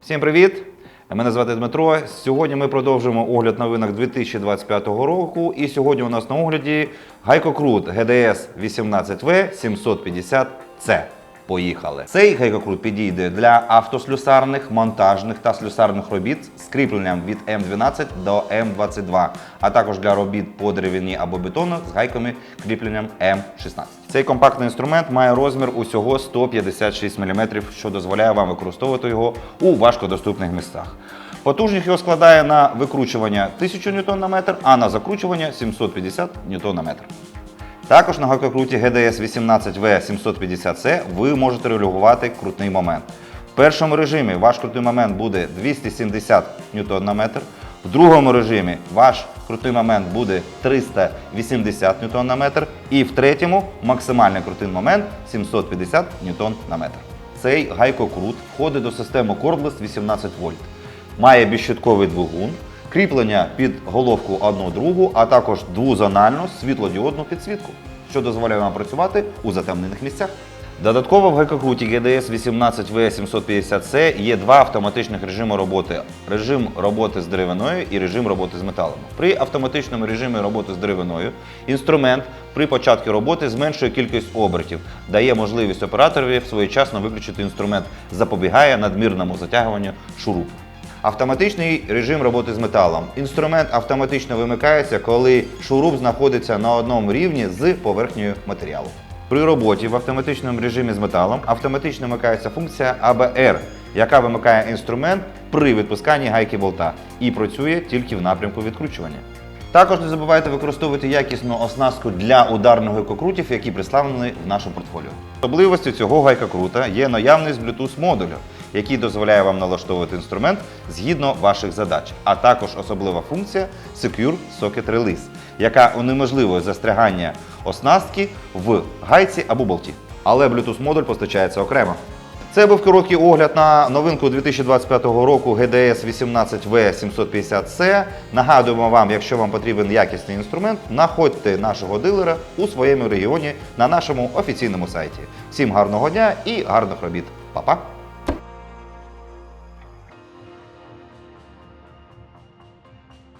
Всім привіт! Мене звати Дмитро. Сьогодні ми продовжуємо огляд новинок 2025 року. І сьогодні у нас на огляді гайкокрут GDS 18V 750C. Поїхали. Цей гайкокрут підійде для автослюсарних, монтажних та слюсарних робіт з кріпленням від М12 до М22, а також для робіт по деревині або бетону з гайками кріпленням М16. Цей компактний інструмент має розмір усього 156 мм, що дозволяє вам використовувати його у важкодоступних місцях. Потужність його складає на викручування 1000 Нм а на закручування 750 Нм. Також на гайкокруті GDS 18V 750C ви можете регулювати крутний момент. В першому режимі ваш крутий момент буде 270 Нм в другому режимі ваш крутий момент буде 380 Нм і в третьому максимальний крутий момент 750 Нм. Цей гайкокрут входить до системи Cordless 18 вольт. Має безщитковий двигун, кріплення під головку одну другу, а також двозональну світлодіодну підсвітку, що дозволяє вам працювати у затемнених місцях. Додатково в гайкокруті GDS 18V750C є два автоматичних режими роботи: режим роботи з деревиною і режим роботи з металом. При автоматичному режимі роботи з деревиною інструмент при початку роботи зменшує кількість обертів, дає можливість операторові своєчасно виключити інструмент, запобігає надмірному затягуванню шурупу. Автоматичний режим роботи з металом. Інструмент автоматично вимикається, коли шуруп знаходиться на одному рівні з поверхнею матеріалу. При роботі в автоматичному режимі з металом автоматично вмикається функція ABR, яка вимикає інструмент при відпусканні гайки болта і працює тільки в напрямку відкручування. Також не забувайте використовувати якісну оснастку для ударних гайкокрутів, які представлені в нашому портфоліо. Особливістю цього гайкокрута є наявність Bluetooth модулю, який дозволяє вам налаштовувати інструмент згідно ваших задач, а також особлива функція Secure Socket Release, яка унеможливує застрягання оснастки в гайці або болті. Але Bluetooth модуль постачається окремо. Це був короткий огляд на новинку 2025 року GDS 18V 750C. Нагадуємо вам, якщо вам потрібен якісний інструмент, знаходьте нашого дилера у своєму регіоні на нашому офіційному сайті. Всім гарного дня і гарних робіт. Па-па!